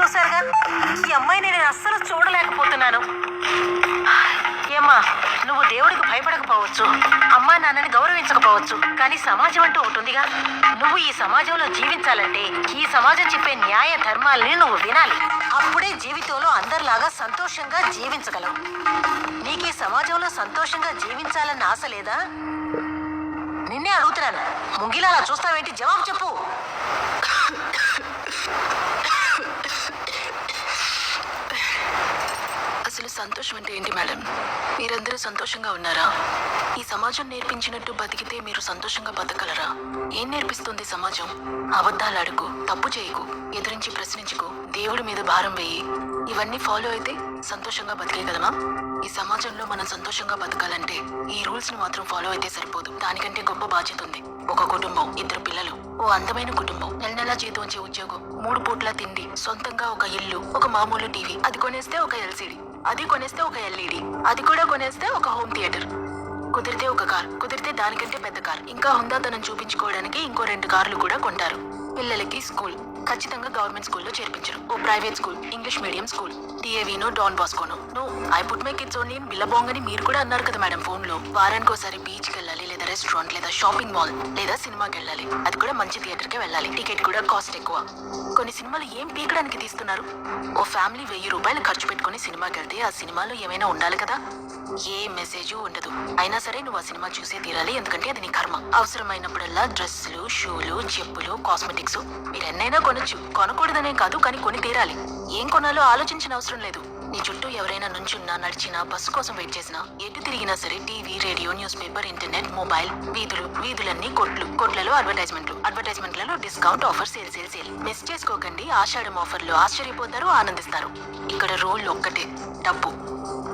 చూశారుగా? ఈ అమ్మాయిని నేను అస్సలు చూడలేకపోతున్నాను. ఏమ్మా నువ్వు దేవుడికి భయపడకపోవచ్చు. అమ్మా నాన్నని గౌరవించకపోవచ్చు. కానీ సమాజం అంటూ ఉంటుందిగా నువ్వు ఈ సమాజంలో జీవించాలంటే ఈ సమాజం చెప్పే న్యాయ ధర్మాలని నువ్వు వినాలి. అప్పుడే జీవితంలో అందరిలాగా సంతోషంగా జీవించగలవు. నీకు ఈ సమాజంలో సంతోషంగా జీవించాలన్న ఆశ లేదా? నిన్నే అడుగుతున్నాను. ముంగిలా అలా చూస్తావేంటి? జవాబు చెప్పు. సంతోషం అంటే ఏంటి మేడం? మీరందరూ సంతోషంగా ఉన్నారా? ఈ సమాజం నేర్పించినట్టు బతికితే మీరు సంతోషంగా బతకగలరా ఏం నేర్పిస్తుంది సమాజం? అబద్ధాలు అడుగు తప్పు చేయకు ఎదురించి ప్రశ్నించుకో దేవుడి మీద భారం వేయి. ఇవన్నీ ఫాలో అయితే సంతోషంగా బతికేయగలమా? ఈ సమాజంలో మనం సంతోషంగా బతకాలంటే ఈ రూల్స్ని మాత్రం ఫాలో అయితే సరిపోదు. దానికంటే గొప్ప బాధ్యత ఉంది. ఒక కుటుంబం ఇద్దరు పిల్లలు ఓ అందమైన కుటుంబం. నెల నెలా జీతం వచ్చే ఉద్యోగం మూడు పూట్ల తిండి సొంతంగా ఒక ఇల్లు ఒక మామూలు టీవీ అది కొనేస్తే ఒక ఎల్సిడి. అది కొనేస్తే ఒక ఎల్ఈడి. అది కూడా కొనేస్తే ఒక హోమ్ థియేటర్. కుదిరితే ఒక కార్ కుదిరితే దానికంటే పెద్ద కార్. ఇంకా హుందాతనం చూపించుకోవడానికి ఇంకో రెండు కార్లు కూడా కొంటారు. పిల్లలకి స్కూల్. ఖచ్చితంగా గవర్నమెంట్ స్కూల్లో చేర్పించరు. ఓ private school English medium school. టీఏవీనో Don బాస్కోనో. No I put my kids only Billabong అని మీరు కూడా అన్నారు కదా మేడం ఫోన్లో వారానికి ఒకసారి బీచ్కి వెళ్ళాలి లేదా రెస్టారెంట్ లేదా షాపింగ్ మాల్ లేదా సినిమాకి వెళ్ళాలి అది కూడా మంచి థియేటర్కే వెళ్ళాలి. టికెట్ కూడా కాస్ట్ ఎక్కువ. కొన్ని సినిమాలు ఏం పీకడానికి తీస్తున్నారు? ఓ ఫ్యామిలీ వెయ్యి రూపాయలు ఖర్చు పెట్టుకుని సినిమాకి వెళ్తే ఆ సినిమాలో ఏమైనా ఉండాలి కదా? ఏ మెసేజ్ ఉండదు. అయినా సరే నువ్వు ఆ సినిమా చూసే తీరాలి ఎందుకంటే అది నీ కర్మ. అవసరమైనప్పుడల్లా డ్రెస్సులు షూలు చెప్పులు కాస్మెటిక్స్ మీరు ఎన్నైనా కొనొచ్చు. కొనకూడదనే కాదు కానీ కొని తీరాలి. ఏం కొనాలో ఆలోచించిన అవసరం లేదు. నీ చుట్టూ ఎవరైనా నుంచున్నా నడిచినా బస్సు కోసం వెయిట్ చేసినా ఎటు తిరిగినా సరే TV radio news paper internet mobile వీధులు వీధులన్నీ కొట్లు. కొట్లలో అడ్వర్టైజ్మెంట్లు. అడ్వర్టైజ్మెంట్లలో discount offer sale sale sale. Miss చేసుకోకండి. ఆషాఢం ఆఫర్లు ఆశ్చర్యపోతారు ఆనందిస్తారు. ఇక్కడ రూల్ ఒక్కటే. డబ్బు.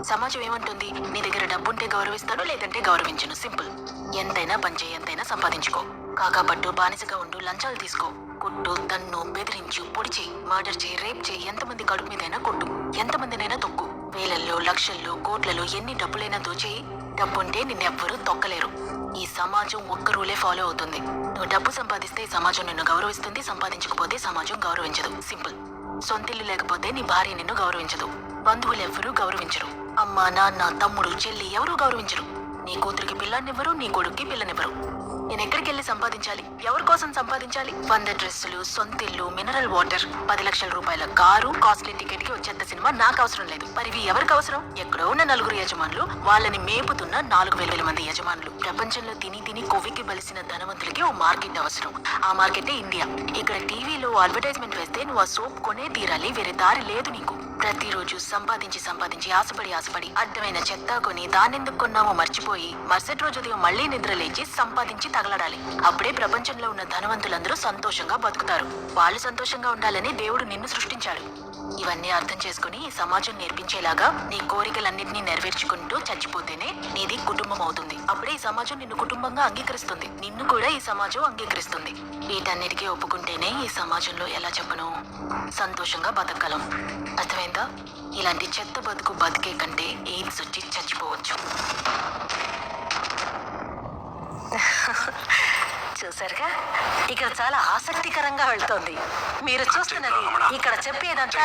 సమాజం ఏమంటుంది? నీ దగ్గర డబ్బుంటే గౌరవిస్తాడు లేదంటే గౌరవించను. సింపుల్. ఎంతైనా పనిచేయి ఎంతైనా సంపాదించుకో. కాకాపట్టు బానిసగా ఉండు లంచాలు తీసుకో. కొట్టు తన్ను బెదిరించు పొడిచి మర్డర్ చేయి రేప్ చేయి ఎంతమంది కడుపు మీదైనా కొట్టు. ఎంతమందినైనా తొక్కు. వేలల్లో లక్షల్లో కోట్లలో ఎన్ని డబ్బులైనా దోచేయి. డబ్బుంటే నిన్నెవ్వరూ తొక్కలేరు. ఈ సమాజం ఒక్క రూలే ఫాలో అవుతుంది. నువ్వు డబ్బు సంపాదిస్తే సమాజం నిన్ను గౌరవిస్తుంది సంపాదించకపోతే సమాజం గౌరవించదు. సింపుల్. సొంతిల్లు లేకపోతే నీ భార్య నిన్ను గౌరవించదు. బంధువులు ఎవ్వరూ గౌరవించరు. అమ్మ నాన్న తమ్ముడు చెల్లి ఎవరూ గౌరవించరు. నీ కూతురికి పిల్లనివ్వరు నీ కొడుక్కి పిల్లనివ్వరు. నేను ఎక్కడికి వెళ్ళి సంపాదించాలి? ఎవరి కోసం సంపాదించాలి? వంద డ్రెస్సులు సొంతిల్లు మినరల్ వాటర్ పది లక్షల రూపాయల కారు కాస్ట్లీ టికెట్కి వచ్చేంత సినిమా నాకు అవసరం లేదు. మరి ఇవి ఎవరికి అవసరం? ఎక్కడో ఉన్న నలుగురు యజమానులు వాళ్ళని మేపుతున్న నాలుగు వేల వేల మంది యజమానులు. ప్రపంచంలో తిని తిని కొవ్వికి బలిసిన ధనవంతులకి ఓ మార్కెట్ అవసరం. ఆ మార్కెటే ఇండియా. ఇక్కడ టీవీలో అడ్వర్టైజ్మెంట్ వేస్తే నువ్వు ఆ సోప్ కొనే తీరాలి వేరే దారి లేదు నీకు. ప్రతిరోజు సంపాదించి సంపాదించి ఆశపడి ఆశపడి అడ్డమైన చెత్త కొని దానెందుకు కొన్నామో మర్చిపోయి మరుసటి రోజు ఉదయం మళ్ళీ నిద్ర లేచి సంపాదించి తగలడాలి. అప్పుడే ప్రపంచంలో ఉన్న ధనవంతులందరూ సంతోషంగా బతుకుతారు. వాళ్ళు సంతోషంగా ఉండాలని దేవుడు నిన్ను సృష్టించాడు. ఇవన్నీ అర్థం చేసుకుని ఈ సమాజం నేర్పించేలాగా నీ కోరికలన్నింటినీ నెరవేర్చుకుంటూ చచ్చిపోతేనే నీది కుటుంబం అవుతుంది అప్పుడే ఈ సమాజం నిన్ను కుటుంబంగా అంగీకరిస్తుంది. నిన్ను కూడా ఈ సమాజం అంగీకరిస్తుంది. వీటన్నిటికీ ఒప్పుకుంటేనే ఈ సమాజంలో ఎలా చెప్పను? సంతోషంగా బతకగలం. అర్థమైందా? ఇలాంటి చెత్త బతుకు బతికే కంటే ఎయిడ్స్ వచ్చి చచ్చి ఇక్కడ చాలా ఆసక్తికరంగా వెళ్తోంది. మీరు చూస్తున్నది ఇక్కడ చెప్పేదంతా